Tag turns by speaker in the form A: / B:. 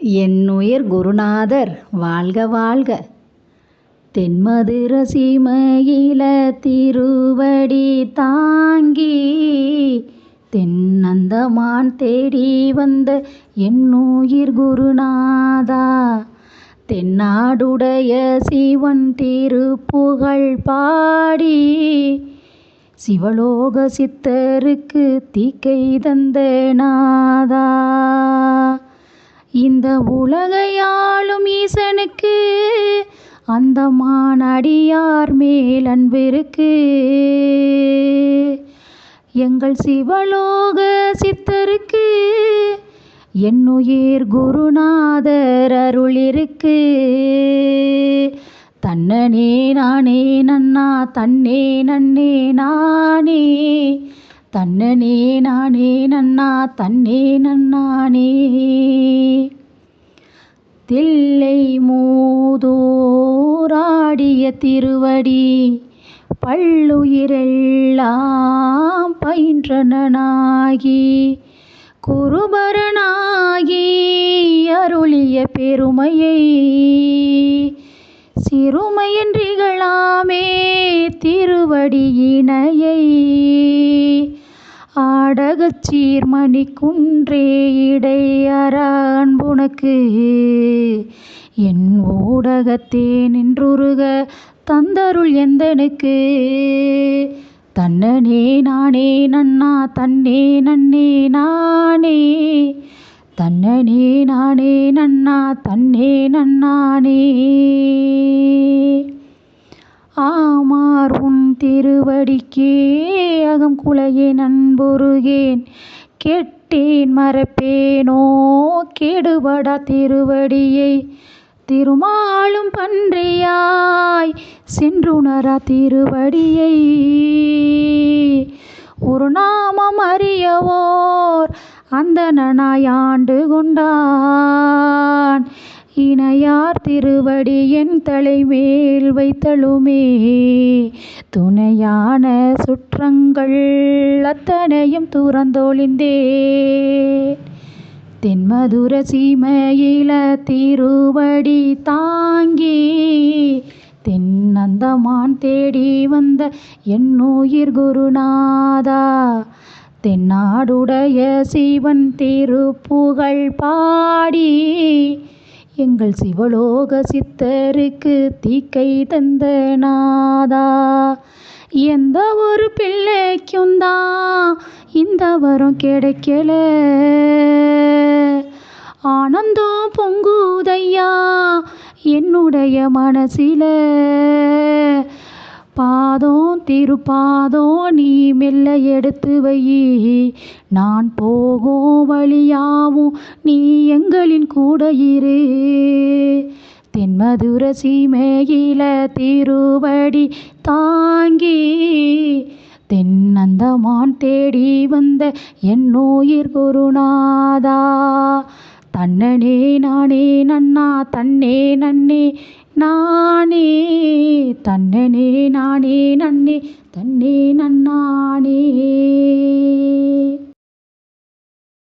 A: என்னுயிர் குருநாதர் வாழ்க வாழ்க. தென்மதுர சீமையில திருவடி தாங்கி தென்னந்தமான் தேடி வந்த என்னுயிர் குருநாதா. தென்னாடுடைய சிவன் திருப்புகழ் பாடி சிவலோக சித்தருக்கு தீக்கை தந்த நாதா. இந்த உலகையாளும் ஈசனுக்கு அந்த மானடியார் மேல் அன்பிருக்கு. எங்கள் சிவலோக சித்தருக்கு என்னுயிர் குருநாதர் அருள் இருக்கு தன்னனே நானே நன்னா தன்னே நன்னே நானே. தன்னனே நானே நன்னா தன்னே நன்னானே. தில்லை மூதூராடிய திருவடி பல்லுயிரெல்லாம் பயின்றனாகி குருபரனாகி அருளிய பெருமையை சிறுமையின்றிகளாமே திருவடியினையை. ஆடகச் சீர்மணி குன்றே இடையற உனக்கு. என் ஊடகத்தே நின்றுருக தந்தருள் எந்தனுக்கு. தன்னனே நானே நன்னா தன்னே நன்னே நானே. தன்னனே நானே நன்னா தன்னே நன்னானே. ஆமார் உன் திருவடிக்கே அகம் குலையே நண்புருகேன் விட்டேன் மறப்பேனோ கெடுபடா திருவடியை. திருமாலும் பன்றியாய் சென்றுணரா திருவடியை. ஒரு நாமம் அறியவோர் அந்தணனாய் ஆண்டு கொண்டான். இணையார் திருவடி என் தலைமேல் வைத்தலுமே. துணையான சுற்றங்கள் அத்தனையும் துறந்தொழிந்தேன் தென்மதுர சீமையில திருவடி தாங்கி தென்னந்தமான் தேடி வந்த என்னுயிர் குருநாதா. தென்னாடுடைய சிவன் திருப்புகழ் பாடி எங்கள் சிவலோக சித்தருக்கு தீக்கை தந்த நாதா. எந்த ஒரு பிள்ளைக்கும் தான் இந்த வரம் கிடைக்கல. ஆனந்தம் பொங்குதையா என்னுடைய மனசில. பாதம் திருப்பாதம் நீ மெல்ல எடுத்து வை நான் போகும் வழியாவும் நீ எங்களின் கூட இரு. தென்மதுர சீமையில திருவடி தாங்கி தென்னந்தமான் தேடி வந்த என்னுயிர் குருநாதா. தன்னனே நானே நன்னா தன்னே நன்னே நானே தன்னனே நானே நன்னே தன்னே நன்னானே.